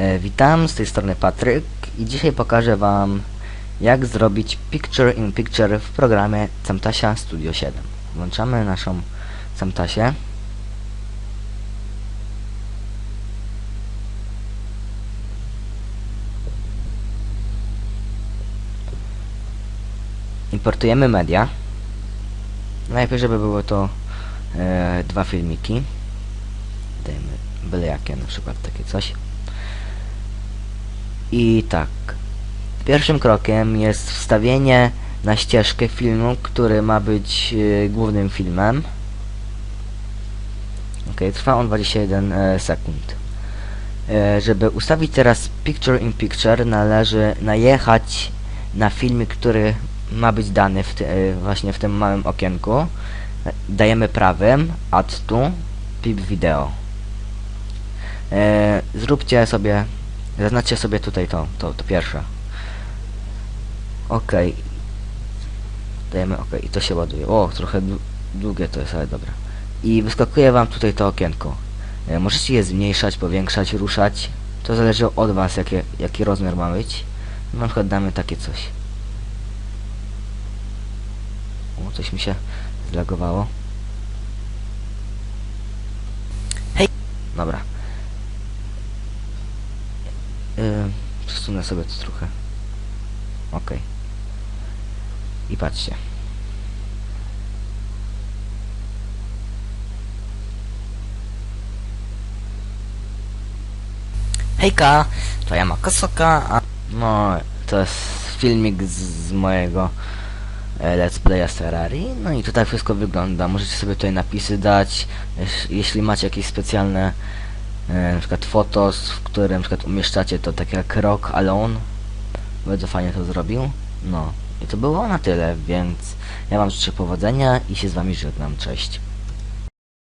E, witam, z tej strony Patryk i dzisiaj pokażę Wam jak zrobić Picture in Picture w programie Camtasia Studio 7. Włączamy naszą Camtasię. Importujemy media. Najpierw, żeby były to e, dwa filmiki. Dajmy byle jakie, na przykład takie coś. I tak. Pierwszym krokiem jest wstawienie na ścieżkę filmu, który ma być e, głównym filmem. Ok, trwa on 21 e, sekund. E, żeby ustawić teraz Picture in Picture należy najechać na filmik, który ma być dany w e, właśnie w tym małym okienku. Dajemy prawym Add to PIP Video. E, zróbcie sobie, zaznaczcie sobie tutaj to, to, to pierwsze. Ok. Dajemy ok i to się ładuje. O, trochę dłu- długie to jest, ale dobra. I wyskakuje wam tutaj to okienko. E, możecie je zmniejszać, powiększać, ruszać. To zależy od was, jakie, jaki rozmiar ma być. Na przykład damy takie coś. O, coś mi się zlagowało. Hej! Dobra. Yy, przesunę sobie to trochę. Okej. I patrzcie. Hejka, to ja Makosoka, a no to jest filmik z, z mojego e, Let's Playa z Ferrari. No i to tak wszystko wygląda. Możecie sobie tutaj napisy dać, jeśli macie jakieś specjalne e, na przykład fotos, w którym przykład umieszczacie to tak jak Rock Alone. Bardzo fajnie to zrobił. No i to było na tyle, więc ja wam życzę powodzenia i się z wami żegnam. Cześć.